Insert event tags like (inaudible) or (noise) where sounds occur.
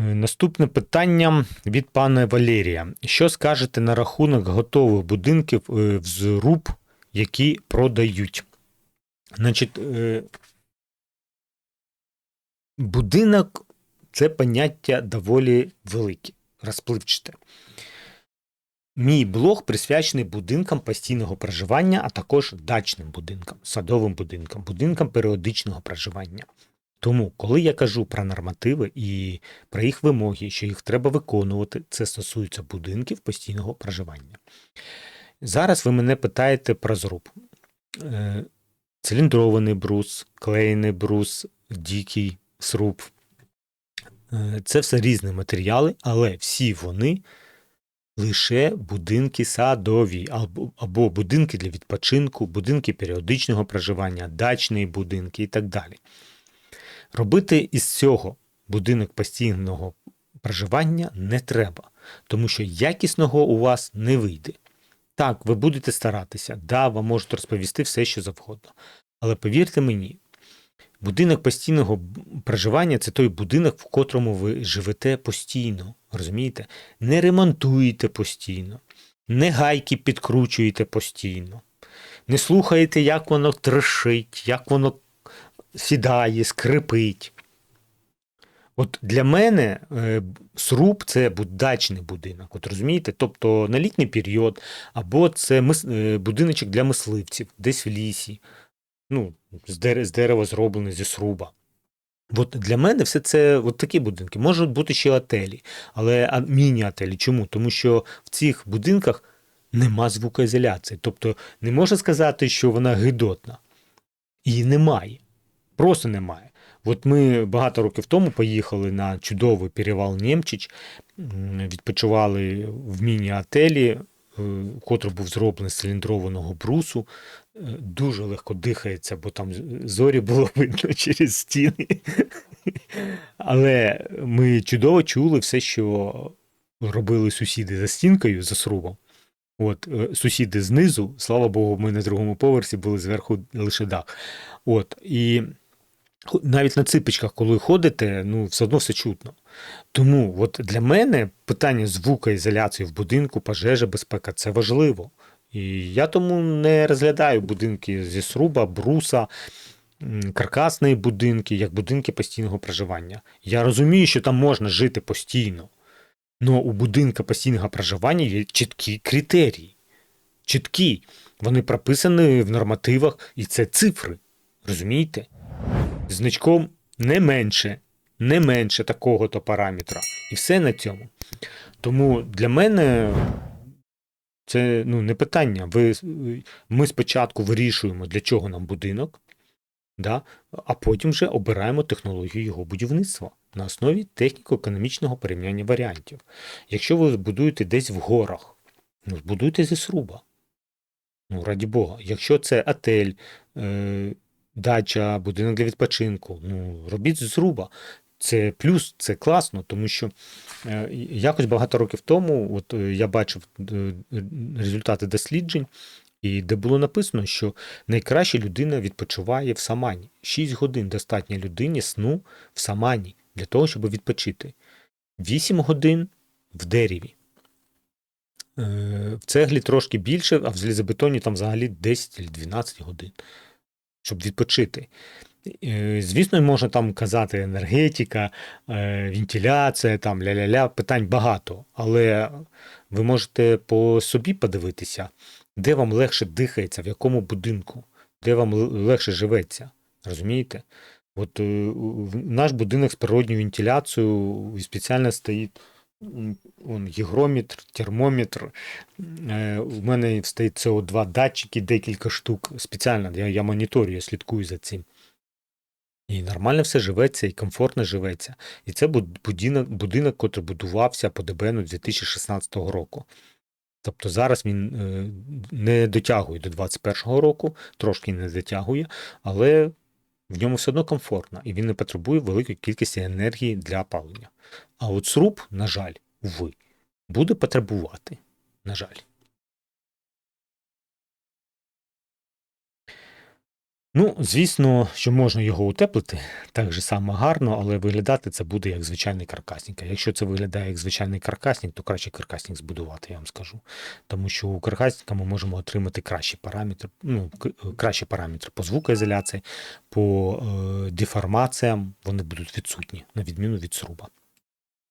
Наступне питання від пана Валерія. Що скажете на рахунок готових будинків е, в зруб, які продають? Значить, е, будинок це поняття доволі велике, розпливчате. Мій блог присвячений будинкам постійного проживання, а також дачним будинкам, садовим будинкам, будинкам періодичного проживання. Тому, коли я кажу про нормативи і про їх вимоги, що їх треба виконувати, це стосується будинків постійного проживання. Зараз ви мене питаєте про зруб. Е, Циліндрований брус, клеєний брус, дикий сруб. Е, Це все різні матеріали, але всі вони лише будинки садові, або, або будинки для відпочинку, будинки періодичного проживання, дачні будинки і так далі. Робити із цього будинок постійного проживання не треба, тому що якісного у вас не вийде. Так, ви будете старатися, да, вам можуть розповісти все, що завгодно. Але повірте мені, будинок постійного проживання це той будинок, в котрому ви живете постійно. Розумієте? Не ремонтуєте постійно, не гайки підкручуєте постійно, не слухаєте, як воно трешить, як воно сідає, скрипить. От для мене е, сруб це бу- дачний будинок. От розумієте? Тобто на літній період, або це мис, е, будиночок для мисливців, десь в лісі, ну, з, дер, з дерева зроблений, зі сруба. От для мене все це от такі будинки. Можуть бути ще отелі, але міні-отелі. Чому? Тому що в цих будинках нема звукоізоляції. Тобто не можна сказати, що вона гидотна. Її немає. Просто немає. От ми багато років тому поїхали на чудовий перевал Нємчич, м, відпочивали в міні-отелі, е, котрий був зроблений з циліндрованого брусу. Е, Дуже легко дихається, бо там зорі було (laughs) видно через стіни. Але ми чудово чули все, що робили сусіди за стінкою, за срубом. От, е, сусіди знизу, слава Богу, ми на другому поверсі були зверху лише дах. От, і навіть на ципочках, коли ходите, ну, все одно все чутно. Тому от для мене питання звукоізоляції в будинку, пожежа, безпека це важливо. І я тому не розглядаю будинки зі сруба, бруса, каркасні будинки, як будинки постійного проживання. Я розумію, що там можна жити постійно. але у будинка постійного проживання є чіткі критерії. Чіткі. Вони прописані в нормативах, і це цифри. Розумієте? Значком не менше, не менше такого-то параметра. І все на цьому. Тому для мене це ну, не питання. Ви, ми спочатку вирішуємо, для чого нам будинок, да? а потім вже обираємо технологію його будівництва на основі техніко-економічного порівняння варіантів. Якщо ви будуєте десь в горах, ну, будуйте зі сруба. Ну, раді Бога. Якщо це отель, е, дача, будинок для відпочинку, ну, робіть зруба. Це плюс, це класно, тому що е, якось багато років тому от, е, я бачив е, результати досліджень, і де було написано, що найкраще людина відпочиває в самані. 6 годин достатньо людині сну в самані для того, щоб відпочити. 8 годин в дереві. В цеглі трошки більше, а в залізобетоні там взагалі 10 чи 12 годин, щоб відпочити. Звісно, можна там казати енергетика, е, вентиляція, там ля-ля-ля, питань багато, але ви можете по собі подивитися, де вам легше дихається, в якому будинку, де вам легше живеться. Розумієте? От е, наш будинок з природньою вентиляцією і спеціально стоїть гігрометр, термометр. Е, У мене стоїть СО2 датчики, декілька штук. Спеціально я, я моніторю, я слідкую за цим. І нормально все живеться, і комфортно живеться. І це будинок, будинок котрий будувався по ДБНу 2016 року. Тобто зараз він е, не дотягує до 2021 року, трошки не дотягує, але в ньому все одно комфортно, і він не потребує великої кількості енергії для опалення. А от сруб, на жаль, ви, буде потребувати. На жаль. Ну, звісно, що можна його утеплити так же само гарно, але виглядати це буде як звичайний каркасник. А якщо це виглядає як звичайний каркасник, то краще каркасник збудувати, я вам скажу. Тому що у каркасника ми можемо отримати кращі параметри, ну, кращі параметри по звукоізоляції, по е, деформаціям, вони будуть відсутні, на відміну від сруба.